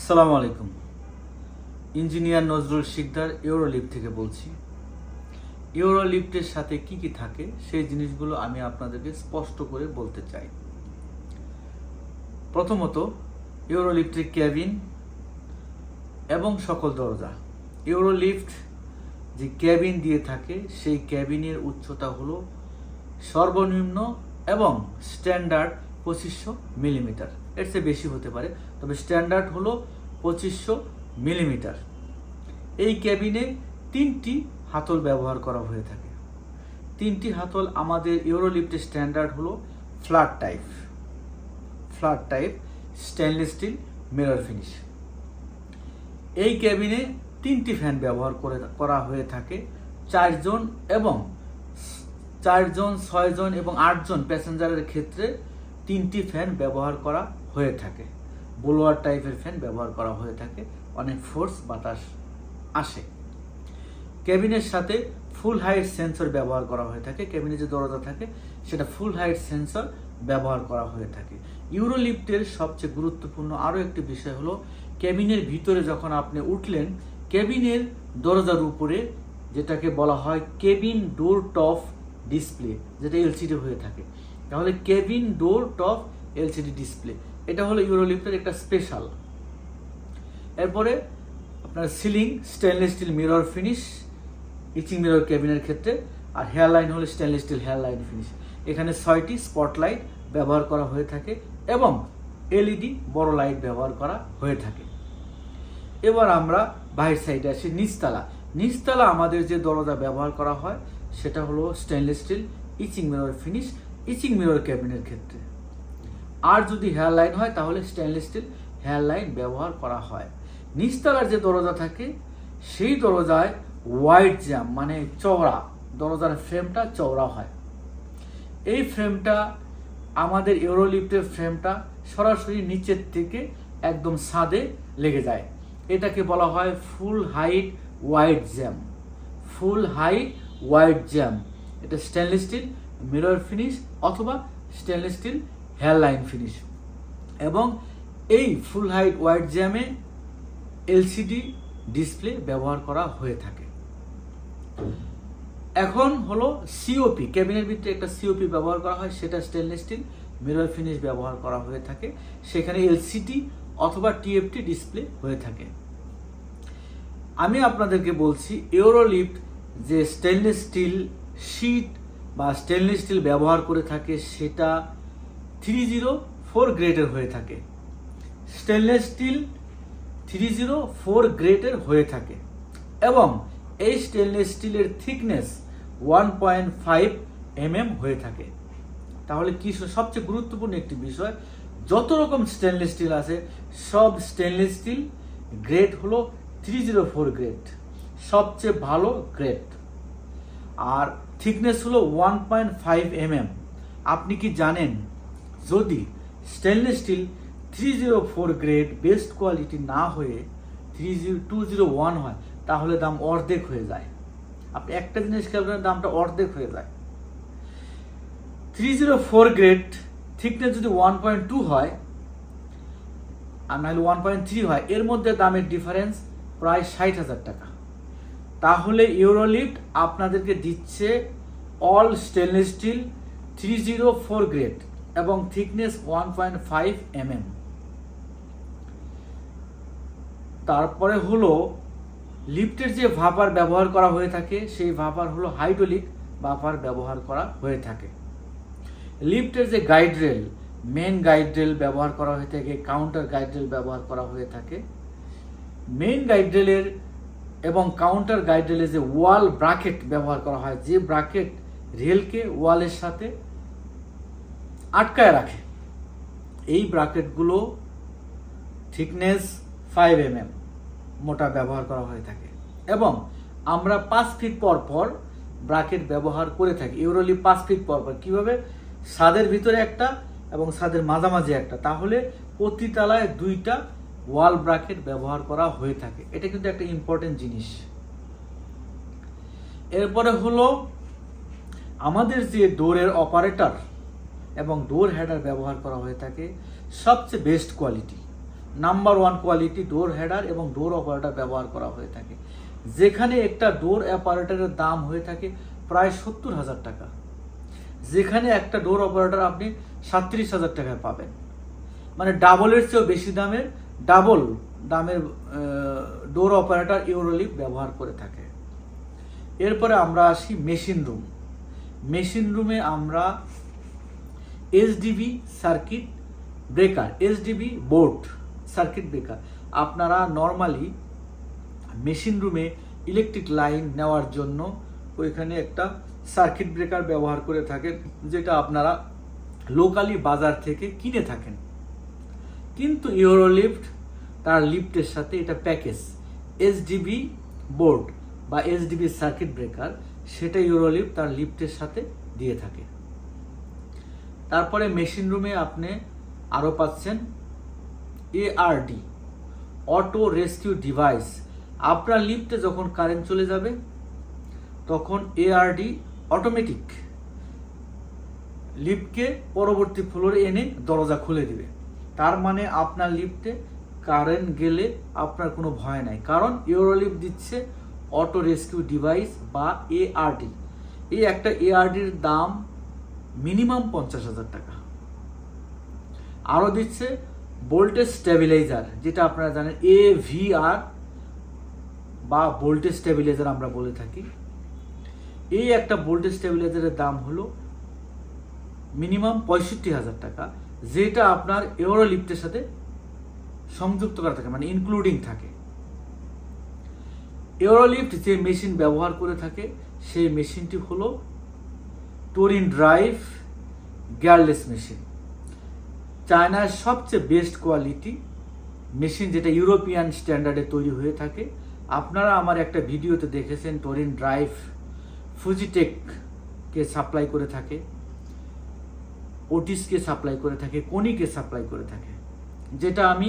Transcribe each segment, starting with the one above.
আসসালামু আলাইকুম। ইঞ্জিনিয়ার নজরুল শিকদার ইউরোলিফট থেকে বলছি। ইউরোলিফটের সাথে কি কি থাকে সেই জিনিসগুলো আমি আপনাদেরকে স্পষ্ট করে বলতে চাই। প্রথমত ইউরোলিফটের ক্যাবিন এবং সকল দরজা। ইউরোলিফট যে ক্যাবিন দিয়ে থাকে, সেই ক্যাবিনের উচ্চতা হলো সর্বনিম্ন এবং স্ট্যান্ডার্ড পঁচিশশো মিলিমিটার এর চেয়ে বেশি হতে পারে। তবে স্ট্যান্ডার্ড হলো পঁচিশশো মিলিমিটার। এই ক্যাবিনে তিনটি হাতল ব্যবহার করা হয়ে থাকে। তিনটি হাতল আমাদের ইউরোলিফটের স্ট্যান্ডার্ড হলো flat type flat type stainless steel mirror finish এই ক্যাবিনে তিনটি ফ্যান ব্যবহার করে করা হয়ে থাকে। চারজন এবং চারজন, ছয়জন এবং আটজন প্যাসেঞ্জারের ক্ষেত্রে তিনটি ফ্যান ব্যবহার করা হয়ে থাকে। বোলোয়ার টাইপের ফ্যান ব্যবহার করা হয়ে থাকে। অনেক ফোর্স বাতাস আসে। কেবিনের সাথে ফুল হাইট সেন্সর ব্যবহার করা হয়ে থাকে। কেবিনে যে দরজা থাকে, সেটা ফুল হাইট সেন্সর ব্যবহার করা হয়ে থাকে। ইউরোলিফটের সবচেয়ে গুরুত্বপূর্ণ আরও একটি বিষয় হলো, ক্যাবিনের ভিতরে যখন আপনি উঠলেন কেবিনের দরজার উপরে যেটাকে বলা হয় কেবিন ডোর টপ ডিসপ্লে, যেটা এলসিডি হয়ে থাকে। তাহলে cabin door top LCD display. এটা হলো ইউরোলিফটের একটা স্পেশাল এরপরে আপনার ceiling stainless steel mirror finish etching mirror কেবিনের ক্ষেত্রে, আর হেয়ার লাইন হলো stainless steel hairline finish এখানে ছয়টি স্পটলাইট ব্যবহার করা হয়ে থাকে এবং এলইডি বড় লাইট ব্যবহার করা হয়ে থাকে। এবার আমরা বাহির সাইডে আসি, নিচতলা। নিচতলা আমাদের যে দরজা ব্যবহার করা হয়, সেটা হলো stainless steel etching mirror finish etching mirror ক্যাবিনের ক্ষেত্রে। আর যদি হেয়ার লাইন হয়, তাহলে স্টেনলেস স্টিল হেয়ার লাইন ব্যবহার করা হয়। নিচতলার যে দরজা থাকে, সেই দরজায় ওয়াইড জ্যাম মানে চওড়া, দরজার ফ্রেমটা চওড়া হয়। এই ফ্রেমটা আমাদের ইউরোলিফটের ফ্রেমটা সরাসরি নিচের থেকে একদম ছাদে লেগে যায়। এটাকে বলা হয় full height wide jamb full height wide jamb এটা স্টেনলেস স্টিল মিরর ফিনিশ অথবা stainless steel hairline finish এবং এই ফুল হাইট ওয়াইড জ্যামে এলসিডি ডিসপ্লে ব্যবহার করা হয়ে থাকে। এখন হলো সিওপি ক্যাবিনের ভিতরে একটা সিওপি ব্যবহার করা হয়, সেটা স্টেনলেস স্টিল মিরর ফিনিশ ব্যবহার করা হয়ে থাকে। সেখানে এলসিডি অথবা টিএফটি ডিসপ্লে হয়ে থাকে। আমি আপনাদেরকে বলছি ইউরোলিফট যে স্টেনলেস স্টিল শিট বা স্টেনলেস স্টিল ব্যবহার করে থাকে, সেটা থ্রি জিরো ফোর গ্রেডের হয়ে থাকে। Stainless steel three zero four গ্রেডের হয়ে থাকে। এবং এই স্টেনলেস স্টিলের thickness one point five M M হয়ে থাকে। তাহলে কি সবচেয়ে গুরুত্বপূর্ণ একটি বিষয়, যত রকম স্টেনলেস স্টিল আছে, সব স্টেনলেস স্টিল গ্রেড হলো থ্রি জিরো ফোর গ্রেড সবচেয়ে ভালো গ্রেড আর থিকনেস হলো ওয়ান পয়েন্ট ফাইভ এম আপনি কি জানেন যদি stainless steel three zero four grade best quality না হয়ে three zero two zero one হয়, তাহলে দাম অর্ধেক হয়ে যায়। আপনি একটা জিনিস খেয়াল করেন, দামটা অর্ধেক হয়ে যায়। Three zero four grade thickness যদি ওয়ান পয়েন্ট টু হয়, আর নাহলে ওয়ান পয়েন্ট থ্রি হয়, এর মধ্যে দামের ডিফারেন্স প্রায় ষাট হাজার টাকা। তাহলে ইউরোলিফট আপনাদেরকে দিচ্ছে all stainless steel three zero four grade এবং thickness one point five M M তারপরে হলো লিফটের যে ভাপার ব্যবহার করা হয়ে থাকে, সেই ভাপার হলো হাইড্রোলিক ভাপার ব্যবহার করা হয়ে থাকে। লিফটের যে guide rail main guide rail ব্যবহার করা হয়ে থাকে কাউন্টার গাইড রেল ব্যবহার করা হয়ে থাকে। মেন গাইড রেলের এবং কাউন্টার গাইড রেলের যে ওয়াল ব্রাকেট ব্যবহার করা হয়, যে ব্রাকেট রেলকে ওয়ালের সাথে আটকায় রাখে। এই ব্রাকেটগুলো থিকনেস ফাইভ এম মোটা ব্যবহার করা হয়ে থাকে। এবং আমরা পাঁচ ফিট পর পর ব্রাকেট ব্যবহার করে থাকি। ইউরোলি পাঁচ ফিট পর পর। কীভাবে? ছাদের ভিতরে একটা এবং ছাদের মাঝামাঝি একটা। তাহলে প্রতি তলায় দুইটা ওয়াল ব্রাকেট ব্যবহার করা হয়ে থাকে। এটা কিন্তু একটা ইম্পর্টেন্ট জিনিস। এরপরে হলো, আমাদের যে ডোরের অপারেটর এবং ডোর হেডার ব্যবহার করা হয়ে থাকে সবচেয়ে best quality number one quality door header এবং ডোর অপারেটর ব্যবহার করা হয়ে থাকে। যেখানে একটা ডোর অপারেটরের দাম হয়ে থাকে প্রায় সত্তর হাজার টাকা। যেখানে একটা ডোর অপারেটর আপনি সাত্রিশ হাজার টাকায় পাবেন। মানে ডাবলের চেয়েও বেশি দামের ডাবল দামের ডোর অপারেটর ইউরোলিপ ব্যবহার করে থাকে। এরপরে আমরা আসি মেশিন রুম মেশিন রুমে আমরা SDB circuit breaker, SDB board circuit breaker. আপনারা নর্মালি মেশিন রুমে ইলেকট্রিক লাইন নেওয়ার জন্য ওইখানে একটা সার্কিট ব্রেকার ব্যবহার করে থাকেন, যেটা আপনারা লোকালি বাজার থেকে কিনে থাকেন। কিন্তু ইউরোলিফট তার লিফটের সাথে এটা প্যাকেজ, এসডিবি বোর্ড বা এসডিবি সার্কিট ব্রেকার, সেটা ইউরোলিফট তার লিফটের সাথে দিয়ে থাকে। তারপরে মেশিন রুমে আপনি আরও পাচ্ছেন এআরডি অটো রেস্কিউ ডিভাইস আপনার লিফটে যখন কারেন্ট চলে যাবে, তখন এআরডি অটোমেটিক লিফটকে পরবর্তী ফ্লোরে এনে দরজা খুলে দিবে। তার মানে আপনার লিফটে কারেন্ট গেলে আপনার কোনো ভয় নাই। কারণ ইউরোলিফট দিচ্ছে অটো রেস্কিউ ডিভাইস বা এআরডি এই একটা এআরডির দাম মিনিমাম পঞ্চাশ হাজার টাকা। আরও দিচ্ছে ভোল্টেজ স্টেবিলাইজার, যেটা আপনারা জানেন এ ভি আর বা ভোল্টেজ স্টেবিলাইজার আমরা বলে থাকি। এই একটা ভোল্টেজ স্টেবিলাইজারের দাম হলো মিনিমাম পঁয়ষট্টি হাজার টাকা, যেটা আপনার এওরো লিফটের সাথে সংযুক্ত করা থাকে মানে ইনক্লুডিং থাকে। এওরোলিফট যে মেশিন ব্যবহার করে থাকে, সেই মেশিনটি হলো টোরিন ড্রাইভ গিয়ারলেস মেশিন চায়নার সবচেয়ে বেস্ট কোয়ালিটি মেশিন যেটা ইউরোপিয়ান স্ট্যান্ডার্ডে তৈরি হয়ে থাকে। আপনারা আমার একটা ভিডিওতে দেখেছেন টোরিন ড্রাইভ ফুজিটেককে সাপ্লাই করে থাকে ওটিসকে সাপ্লাই করে থাকে কোনিকে সাপ্লাই করে থাকে। যেটা আমি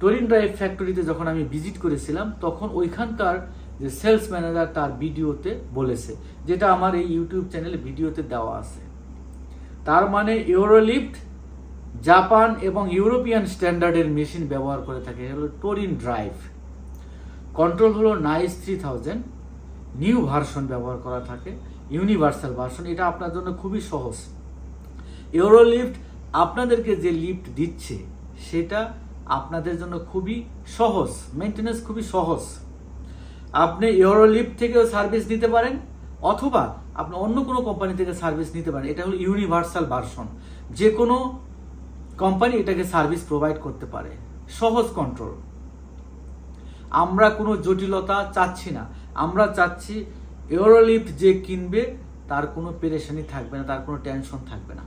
টোরিন ড্রাইভ ফ্যাক্টরিতে যখন আমি ভিজিট করেছিলাম, তখন ওইখানকার যে সেলস ম্যানেজার তার ভিডিওতে বলেছে, যেটা আমার এই ইউটিউব চ্যানেলে ভিডিওতে দেওয়া আছে। তার মানে ইউরোলিফট জাপান এবং ইউরোপিয়ান স্ট্যান্ডার্ডের মেশিন ব্যবহার করে থাকে হলো টোরিন ড্রাইভ কন্ট্রোল হলো Nice three thousand new version ব্যবহার করা থাকে, ইউনিভার্সাল ভার্সন, এটা আপনার জন্য খুবই সহজ। ইউরোলিফট আপনাদেরকে যে লিফট দিচ্ছে, সেটা আপনাদের জন্য খুবই সহজ মেনটেন্যান্স খুবই সহজ। আপনি ইউরোলিফট থেকেও সার্ভিস নিতে পারেন, অথবা আপনি অন্য কোনো কোম্পানি থেকে সার্ভিস নিতে পারেন। এটা হলো ইউনিভার্সাল ভার্সন যে কোনো কোম্পানি এটাকে সার্ভিস প্রোভাইড করতে পারে। সহজ কন্ট্রোল আমরা কোনো জটিলতা চাচ্ছি না। আমরা চাচ্ছি ইউরোলিফট যে কিনবে, তার কোনো পেরেশানি থাকবে না, তার কোনো টেনশন থাকবে না।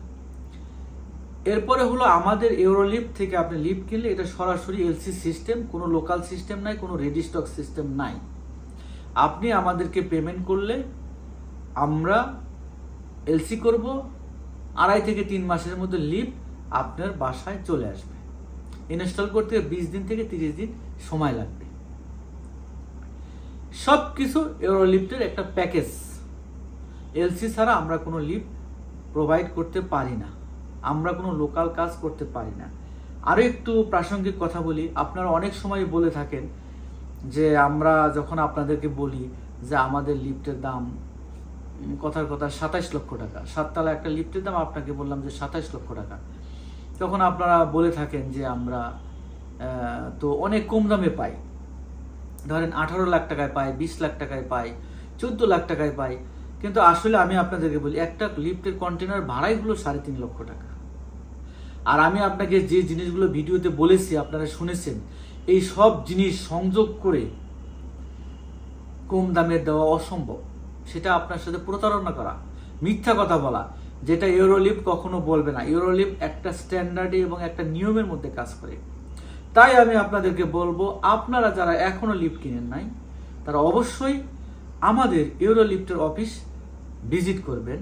এরপরে হলো আমাদের ইউরোলিফট থেকে আপনি লিফট কিনলে এটা সরাসরি এলসি সিস্টেম কোনো লোকাল সিস্টেম নাই, কোনো রেডি স্টক সিস্টেম নাই। আপনি আমাদেরকে পেমেন্ট করলে আমরা এলসি করব, আড়াই থেকে তিন মাসের মধ্যে লিফট আপনার বাসায় চলে আসবে। ইনস্টল করতে বিশ দিন থেকে তিরিশ দিন সময় লাগবে। সব কিছু ইউরোলিফটের একটা প্যাকেজ এলসি ছাড়া আমরা কোনো লিফট প্রোভাইড করতে পারি না। আমরা কোনো লোকাল কাজ করতে পারি না। আরও একটু প্রাসঙ্গিক কথা বলি, আপনারা অনেক সময় বলে থাকেন যে আমরা যখন আপনাদেরকে বলি যে আমাদের লিফটের দাম কথার কথা সাতাইশ লক্ষ টাকা, সাততলা একটা লিফটের দাম আপনাকে বললাম যে সাতাইশ লক্ষ টাকা। তখন আপনারা বলে থাকেন যে আমরা তো অনেক কম দামে পাই। ধরেন আঠারো লাখ টাকায় পাই, বিশ লাখ টাকায় পাই, চোদ্দ লাখ টাকায় পাই। কিন্তু আসলে আমি আপনাদেরকে বলি, একটা লিফটের কন্টেনার ভাড়াই হলো সাড়ে তিন লক্ষ টাকা। আর আমি আপনাকে যে জিনিসগুলো ভিডিওতে বলেছি, আপনারা শুনেছেন এই সব জিনিস সংযোগ করে কম দামে দেওয়া অসম্ভব। সেটা আপনার সাথে প্রতারণা করা, মিথ্যা কথা বলা, যেটা ইউরোলিপ কখনো বলবে না। ইউরোলিপ একটা স্ট্যান্ডার্ডে এবং একটা নিয়মের মধ্যে কাজ করে। তাই আমি আপনাদেরকে বলব, আপনারা যারা এখনও লিফট কিনেন নাই, তারা অবশ্যই আমাদের ইউরোলিফটের অফিস ভিজিট করবেন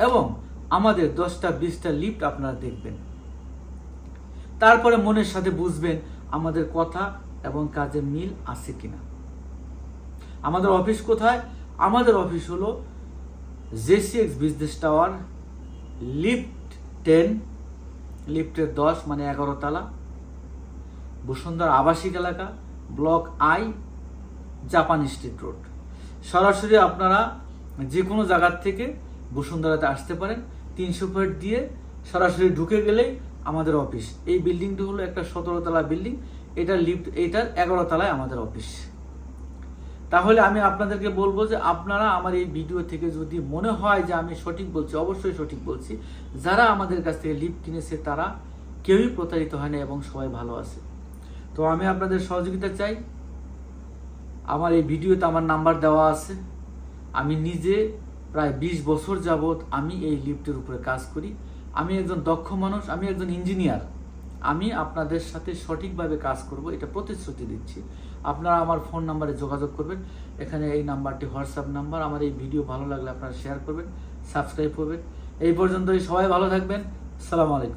এবং আমাদের দশটা, বিশটা লিফট আপনারা দেখবেন। তারপরে মনের সাথে বুঝবেন আমাদের কথা এবং কাজের মিল আছে কিনা? আমাদের অফিস কোথায়? আমাদের অফিস হলো JCX business tower, lift ten, লিফটের দশ মানে এগারো তালা, বসুন্ধরা আবাসিক এলাকা, block I, Japan street road. সরাসরি আপনারা যে কোনো জায়গার থেকে বসুন্ধরাতে আসতে পারেন। তিনশো ফিট দিয়ে সরাসরি ঢুকে গেলেই আমাদের অফিস এই বিল্ডিংটি হলো একটা সতেরো তলা বিল্ডিং এটার লিফট এইটার এগারো তলায় আমাদের অফিস তাহলে আমি আপনাদেরকে বলব যে আপনারা আমার এই ভিডিও থেকে যদি মনে হয় যে আমি সঠিক বলছি, অবশ্যই সঠিক বলছি। যারা আমাদের কাছ থেকে লিফট কিনেছে, তারা কেউই প্রতারিত হয় না এবং সবাই ভালো আছে। তো আমি আপনাদের সহযোগিতা চাই। আমার এই ভিডিওতে আমার নাম্বার দেওয়া আছে। আমি নিজে প্রায় বিশ বছর যাবৎ আমি এই লিফটের উপরে কাজ করি। আমি একজন দক্ষ মানুষ, আমি একজন ইঞ্জিনিয়ার। আমি আপনাদের সাথে সঠিকভাবে কাজ করব, এটা প্রতিশ্রুতি দিচ্ছি। আপনারা আমার ফোন নাম্বারে যোগাযোগ করবেন। এখানে এই নাম্বারটি হোয়াটসঅ্যাপ নাম্বার। আমার এই ভিডিও ভালো লাগলে আপনারা শেয়ার করবেন, সাবস্ক্রাইব করবেন। এই পর্যন্তই, সবাই ভালো থাকবেন। সালাম আলাইকুম।